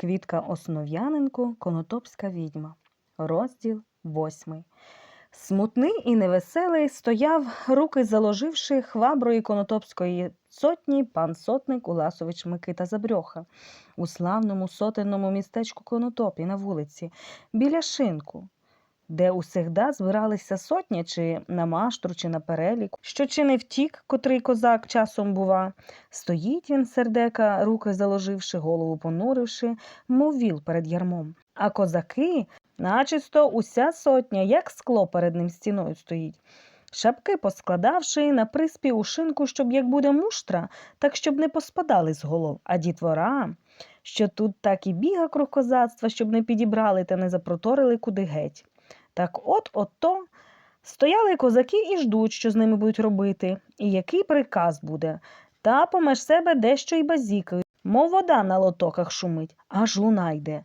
Квітка Основ'яненко, Конотопська відьма. Розділ восьмий. Смутний і невеселий стояв, руки заложивши хваброї конотопської сотні пан сотник Уласович Микита Забрьоха у славному сотенному містечку Конотопі на вулиці, біля шинку, де усегда збиралися сотня чи на маштру, чи на перелік, що чи не втік, котрий козак часом бува. Стоїть він, сердека, руки заложивши, голову понуривши, мов віл перед ярмом. А козаки, начисто уся сотня, як скло перед ним стіною стоїть. Шапки поскладавши на приспі у шинку, щоб як буде муштра, так щоб не поспадали з голов, а дітвора, що тут так і біга круг козацтва, щоб не підібрали та не запроторили куди геть. Так от ото стояли козаки і ждуть, що з ними будуть робити, і який приказ буде. Та помеж себе дещо й базікають, мов вода на лотоках шумить, аж луна йде.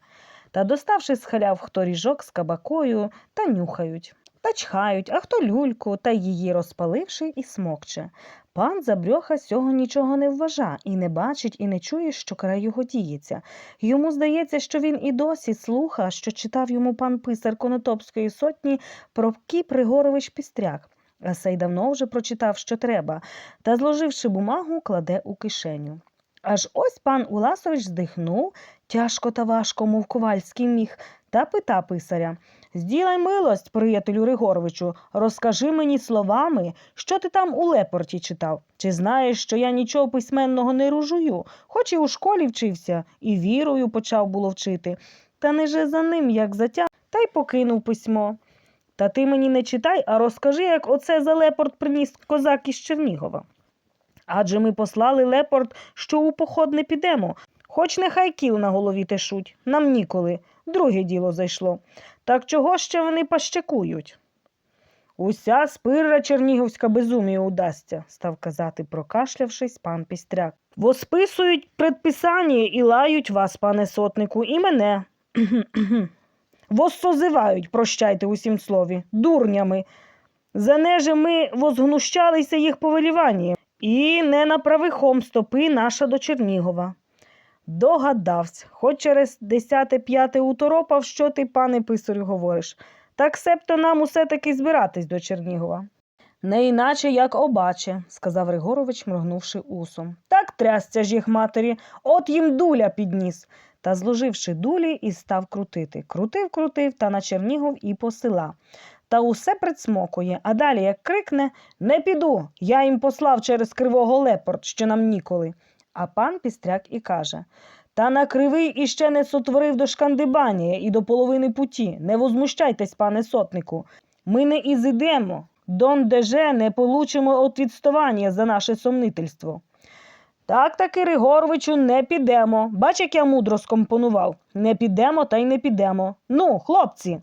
Та доставши з халяв хто ріжок з кабакою, та нюхають, та чхають, а хто люльку, та її розпаливши і смокче. Пан Забрьоха сього нічого не вважа, і не бачить, і не чує, що край його діється. Йому здається, що він і досі слуха, що читав йому пан писар Конотопської сотні про Кіп Григорович Пістряк. А сей давно вже прочитав, що треба, та, зложивши бумагу, кладе у кишеню. Аж ось пан Уласович здихнув, тяжко та важко, мов ковальський міг, та пита писаря Зділай милость, приятелю Григоровичу, розкажи мені словами, що ти там у лепорті читав. Чи знаєш, що я нічого письменного не ружую, хоч і у школі вчився, і вірою почав було вчити. Та не же за ним, як затяг, та й покинув письмо. Та ти мені не читай, а розкажи, як оце за лепорт приніс козак із Чернігова. Адже ми послали лепорт, що у поход не підемо, хоч нехай кіл на голові тешуть, нам ніколи, друге діло зайшло. Так чого ще вони пащакують? Уся спирра чернігівська безумію удасться, став казати, прокашлявшись, пан Пістряк. Восписують предписання і лають вас, пане сотнику, і мене. Воссозивають, прощайте усім слові, дурнями. За неже ми возгнущалися їх повеліванням, і не на правихом стопи наша до Чернігова. Догадався, хоч через десяте п'яте уторопав, що ти, пане писарю, говориш. Так себто нам усе таки збиратись до Чернігова. Не іначе, як обаче, сказав Григорович, моргнувши усом. Так трясця ж їх матері, от їм дуля підніс. Та, зложивши дулі, і став крутити. Крутив, крутив, та на Чернігов і посила. Та усе прицмокує, а далі, як крикне Не піду, я їм послав через кривого лепорт, що нам ніколи. А пан Пістряк і каже Та на кривий іще не сотворив до шкандибанія і до половини путі. Не возмущайтесь, пане сотнику. Ми не ізидемо, дон деже не получимо от відставання за наше сомнительство. Так таки, Ригоровичу, не підемо. Бач, як я мудро скомпонував. Не підемо та й не підемо. Ну, хлопці.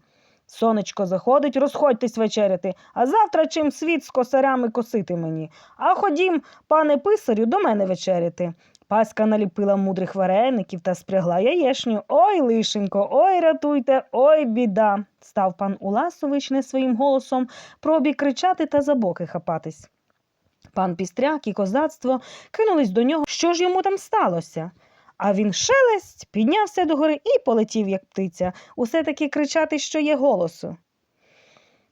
Сонечко заходить, розходьтесь вечеряти, а завтра чим світ з косарями косити мені. А ходім, пане писарю, до мене вечеряти. Паська наліпила мудрих вареників та спрягла яєшню. Ой, лишенько, ой, рятуйте, ой, біда. став пан Уласович не своїм голосом пробіг кричати та за боки хапатись. Пан Пістряк і козацтво кинулись до нього, що ж йому там сталося. А він шелесть, піднявся догори і полетів, як птиця, усе таки кричати, що є голосу.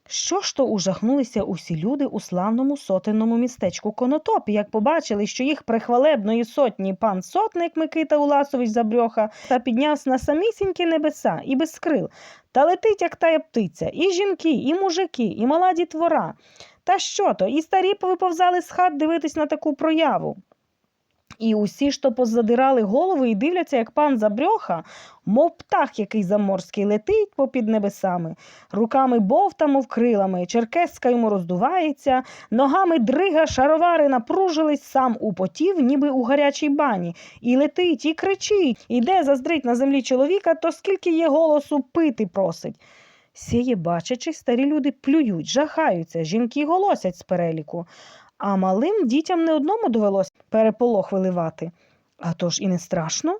Що ж то ужахнулися усі люди у славному сотенному містечку Конотопі, як побачили, що їх прихвалебної сотні пан сотник Микита Уласович Забрьоха та піднявся на самісінькі небеса і без крил, та летить, як тая птиця, і жінки, і мужики, і мала дітвора. Та що то, і старі повиповзали з хат дивитись на таку прояву. І усі то позадирали голови і дивляться, як пан Забрьоха, мов птах, який заморський, летить попід небесами, руками бовта, мов крилами, черкеска йому роздувається, ногами дрига, шаровари напружились, сам употів, ніби у гарячій бані, і летить, і кричить, іде заздрить на землі чоловіка, то скільки є голосу пити просить. Сіє, бачачи, старі люди плюють, жахаються, жінки голосять з переліку. А малим дітям не одному довелося переполох виливати. А то ж і не страшно.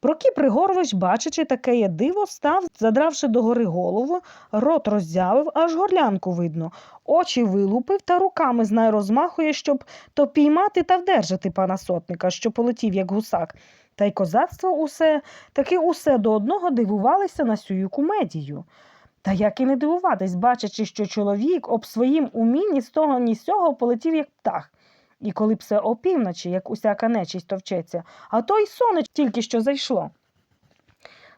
Прокіп Григорович, бачачи таке диво, став, задравши догори голову, рот роззявив, аж горлянку видно, очі вилупив та руками знай розмахує, щоб то піймати та вдержати пана сотника, що полетів, як гусак. Та й козацтво усе, таки усе до одного дивувалися на сюю кумедію. Та як і не дивуватись, бачачи, що чоловік об своїм умі ні з того, ні з сього полетів, як птах. І коли б все опівночі, як усяка нечисть товчеться, а то й сонечко тільки що зайшло.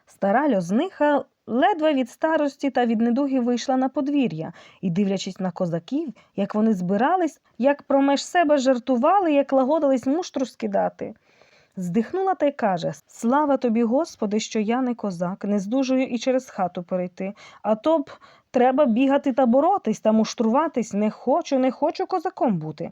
Стара льозниха ледве від старості та від недуги вийшла на подвір'я і, дивлячись на козаків, як вони збирались, як промеж себе жартували, як лагодились муштру скидати. Здихнула та й каже Слава тобі, Господи, що я не козак, не здужую і через хату перейти. А то б треба бігати та боротись та муштруватись. Не хочу, не хочу козаком бути.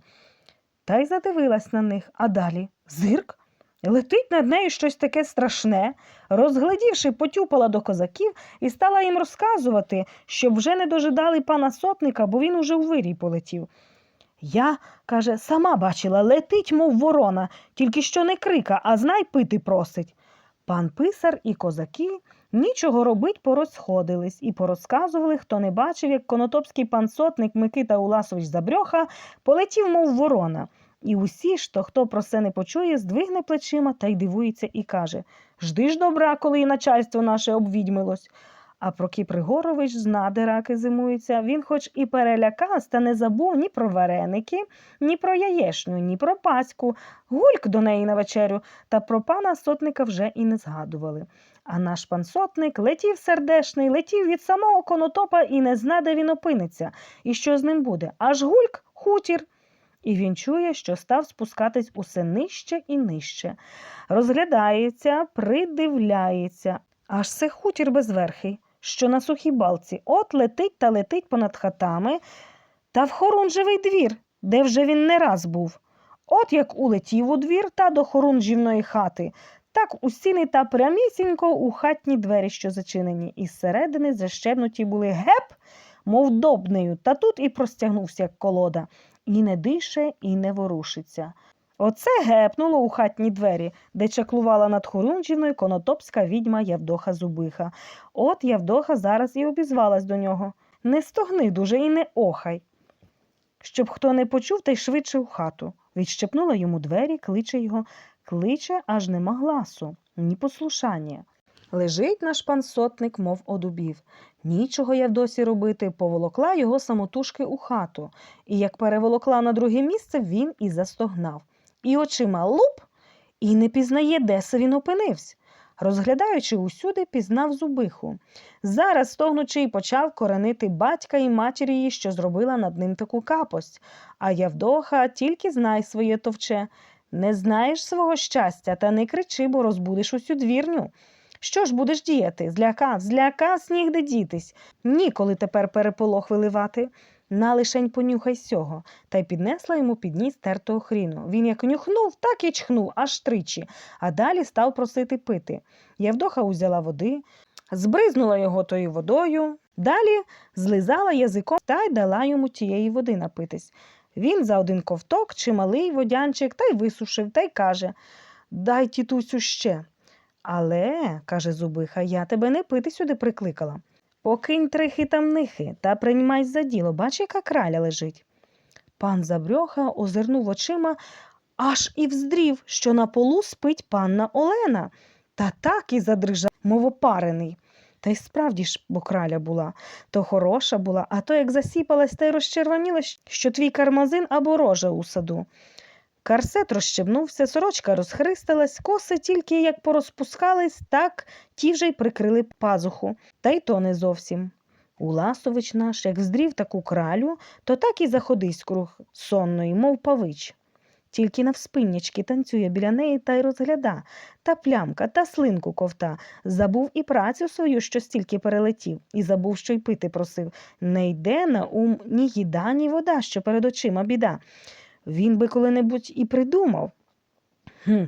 Та й задивилась на них, а далі зирк. Летить над нею щось таке страшне, розглядівши, потюпала до козаків і стала їм розказувати, щоб вже не дожидали пана сотника, бо він уже у вирій полетів. Я, каже, сама бачила, летить, мов ворона, тільки що не крика, а знай пити просить. Пан писар і козаки нічого робить порозходились і порозказували, хто не бачив, як конотопський пан сотник Микита Уласович Забрьоха полетів, мов ворона. І усі ж, то хто про це не почує, здвигне плечима та й дивується і каже Жди ж добра, коли і начальство наше обвідьмилось. А про Кіпригорович зна, де раки зимуються. Він хоч і перелякався, та не забув ні про вареники, ні про яєшню, ні про паську, гульк до неї на вечерю, та про пана сотника вже і не згадували. А наш пан сотник летів сердешний, летів від самого конотопа і не зна, де він опиниться, і що з ним буде. Аж гульк хутір. І він чує, що став спускатись усе нижче і нижче. Розглядається, придивляється, аж це хутір безверхий, що на сухій балці от летить та летить понад хатами, та в хорунжевий двір, де вже він не раз був. От як улетів у двір та до хорунжівної хати, так у стіни та прямісінько у хатні двері, що зачинені, і зсередини защебнуті були геп, мов добнею, та тут і простягнувся, як колода, і не дише, і не ворушиться. Оце гепнуло у хатні двері, де чаклувала над Хорунжівною конотопська відьма Явдоха Зубиха. От Явдоха зараз і обізвалась до нього. Не стогни дуже і не охай. Щоб хто не почув, та й швидше у хату. Відщепнула йому двері, кличе його, кличе, аж нема гласу, ні послушання. Лежить наш пан сотник, мов одубів. Нічого Явдосі робити, поволокла його самотужки у хату, і як переволокла на друге місце, він і застогнав. І очима луп, і не пізнає, де се він опинився. Розглядаючи усюди, пізнав зубиху. Зараз, стогнучи, й почав коренити батька і матір її, що зробила над ним таку капость. А Явдоха тільки знай своє товче. Не знаєш свого щастя, та не кричи, бо розбудиш усю двірню. Що ж будеш діяти? Зляка, зляка, сніг де дітись. Ніколи тепер переполох виливати. На лишень понюхай сього, та й піднесла йому під ніс тертого хріну. Він як нюхнув, так і чхнув, аж тричі, а далі став просити пити. Явдоха узяла води, збризнула його тою водою, далі злизала язиком та й дала йому тієї води напитись. Він за один ковток чималий водянчик та й висушив, та й каже Дай тітусю ще. Але, каже Зубиха, я тебе не пити сюди прикликала. Покинь трихи там нихи та приймай за діло, бач, яка краля лежить. Пан Забрьоха озирнув очима, аж і вздрів, що на полу спить панна Олена, та так і задрижав, мов опарений. Та й справді ж, бо краля була, то хороша була, а то як засіпалась та й розчервоніла, що твій кармазин або рожа у саду. Карсет розщебнувся, сорочка розхристалась, коси тільки як порозпускались, так ті вже й прикрили пазуху, та й то не зовсім. Уласович наш, як здрів таку кралю, то так і заходись круг сонної, мов павич. Тільки навспиннячки танцює біля неї та й розгляда, та плямка, та слинку ковта. Забув і працю свою, що стільки перелетів, і забув, що й пити просив. Не йде на ум ні їда, ні вода, що перед очима біда. Він би коли-небудь і придумав. Хм.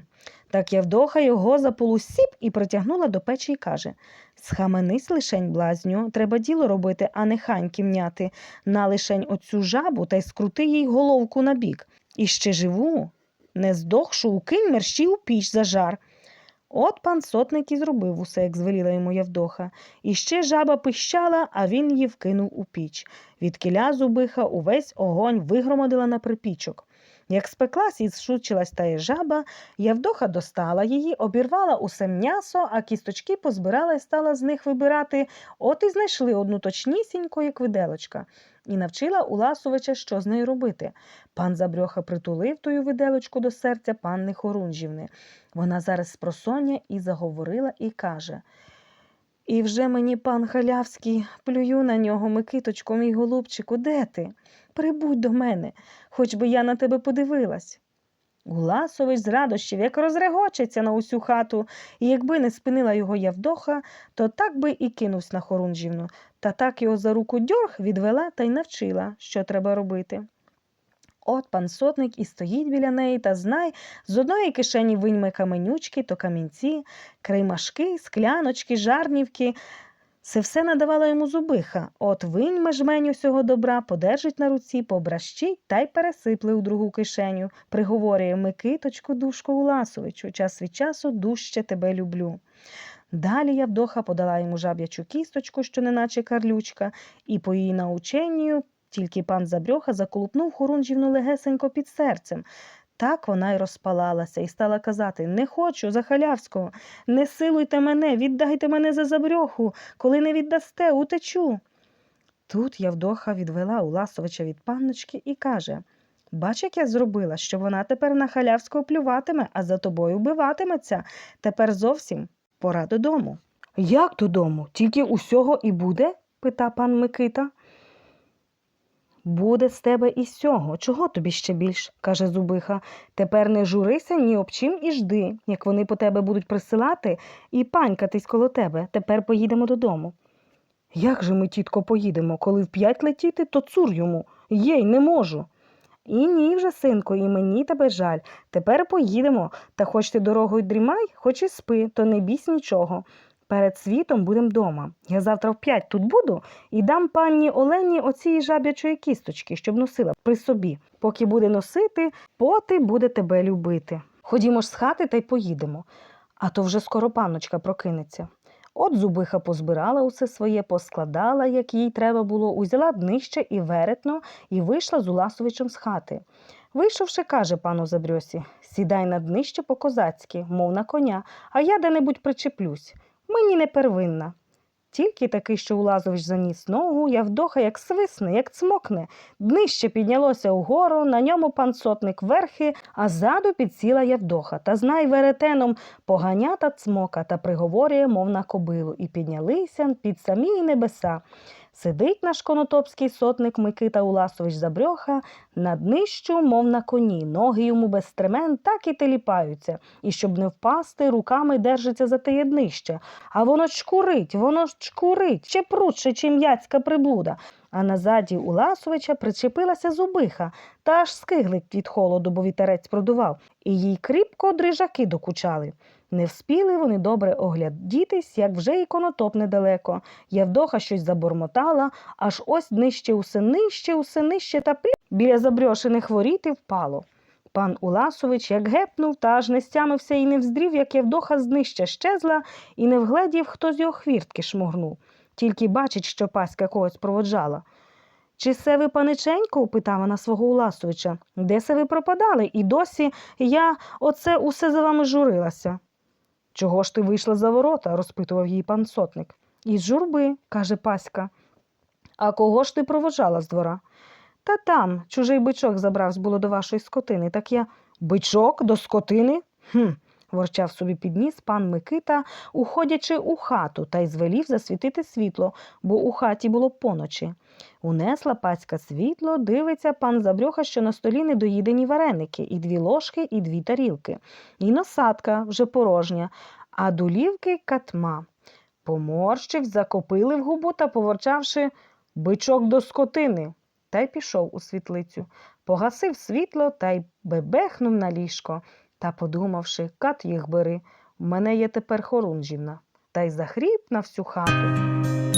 Так Явдоха його за полусіп і притягнула до печі і каже Схаменись лишень, блазню, треба діло робити, а не ханьки мняти. На лишень оцю жабу та й скрути їй головку на бік. І ще живу, не здохшу, укинь мерщій у піч за жар. От пан сотник і зробив усе, як звеліла йому Явдоха. І ще жаба пищала, а він її вкинув у піч. Від кіля зубиха увесь огонь вигромадила на припічок. Як спеклась і зшучилась та жаба, Явдоха достала її, обірвала усе м'ясо, а кісточки позбирала і стала з них вибирати. От і знайшли одну точнісінько, як виделочка, і навчила Уласовича, що з нею робити. Пан Забрьоха притулив тую виделочку до серця панни Хорунжівни. Вона зараз спросоння і заговорила, і каже. І вже мені пан Халявський, плюю на нього, Микиточко, мій голубчику, де ти? Прибудь до мене, хоч би я на тебе подивилась. Уласович з радощів, як розрегочеться на усю хату, і якби не спинила його Явдоха, то так би і кинувся на Хорунжівну, та так його за руку дьорг відвела та й навчила, що треба робити. От пан сотник і стоїть біля неї та знай, з одної кишені вийме каменючки, то камінці, креймашки, скляночки, жарнівки. Це все надавала йому зубиха. От виньме жмень усього добра, подержить на руці, побращить та й пересипле у другу кишеню. Приговорює Микиточку, душко Уласовичу, час від часу дужче тебе люблю. Далі Явдоха подала йому жаб'ячу кісточку, що неначе карлючка, і по її наученню тільки пан Забрьоха заколупнув Хорунжівну легесенько під серцем. Так вона й розпалалася і стала казати Не хочу за халявського, не силуйте мене, віддайте мене за забрьоху, коли не віддасте, утечу. Тут Явдоха відвела Уласовича від панночки і каже Бач, як я зробила, що вона тепер на халявського плюватиме, а за тобою вбиватиметься. Тепер зовсім пора додому. Як додому? Тільки усього і буде? пита пан Микита. Буде з тебе і сього. Чого тобі ще більш? каже Зубиха. Тепер не журися ні об чим і жди, як вони по тебе будуть присилати і панькатись коло тебе. Тепер поїдемо додому. Як же ми, тітко, поїдемо? Коли в п'ять летіти, то цур йому. Єй, не можу. І ні вже, синку, і мені тебе жаль. Тепер поїдемо. Та хоч ти дорогою дрімай, хоч і спи, то не бійсь нічого. Перед світом будем дома. Я завтра в п'ять тут буду і дам панні Олені оцієї жаб'ячої кісточки, щоб носила при собі. Поки буде носити, поти буде тебе любити. Ходімо ж з хати та й поїдемо. А то вже скоро панночка прокинеться. От зубиха позбирала усе своє, поскладала, як їй треба було, узяла днище і веретно і вийшла з Уласовичем з хати. Вийшовши, каже пану Забрьосі, сідай на днище по-козацьки, мов на коня, а я де-небудь причеплюсь. Мені не первинна. Тільки таки, що Улазович заніс ногу, Явдоха як свисне, як цмокне. Днище піднялося угору, на ньому пан сотник верхи, а ззаду підсіла Явдоха. Та знай веретеном поганята цмока та приговорює, мов на кобилу, і піднялися під самі небеса. Сидить наш конотопський сотник Микита Уласович Забрьоха на днищу, мов на коні, ноги йому без стремен так і теліпаються, і щоб не впасти, руками держиться за теє днище. А воно чкурить, воно чкурить, ще прудше, чим яцька приблуда. А назаді Уласовича причепилася зубиха, та аж скиглить від холоду, бо вітерець продував, і їй кріпко дрижаки докучали. Не вспіли вони добре оглядітись, як вже і конотоп недалеко. Явдоха щось забормотала, аж ось нижче усе нижче, усе нижче та плі біля забрьошених воріт і впало. Пан Уласович як гепнув, та аж не стямився і не вздрів, як Явдоха з щезла, і не вгледів, хто з його хвіртки шморгнув. Тільки бачить, що паська когось проводжала. Чи се ви, паниченько, упитав вона свого Уласовича, де се ви пропадали? І досі я оце усе за вами журилася. Чого ж ти вийшла за ворота? розпитував її пан сотник. Із журби, каже Паська. А кого ж ти проводжала з двора? Та там чужий бичок забравсь було до вашої скотини, так я. Бичок до скотини? Хм. Ворчав собі підніс пан Микита, уходячи у хату, та й звелів засвітити світло, бо у хаті було поночі. Унесла пацька світло, дивиться пан Забрьоха, що на столі недоїдені вареники, і дві ложки, і дві тарілки, і насадка вже порожня, а долівки катма. Поморщив, закопили в губу та, поворчавши, бичок до скотини, та й пішов у світлицю. Погасив світло та й бебехнув на ліжко. Та, подумавши, кат їх бери, в мене є тепер хорунжівна, та й захріп на всю хату.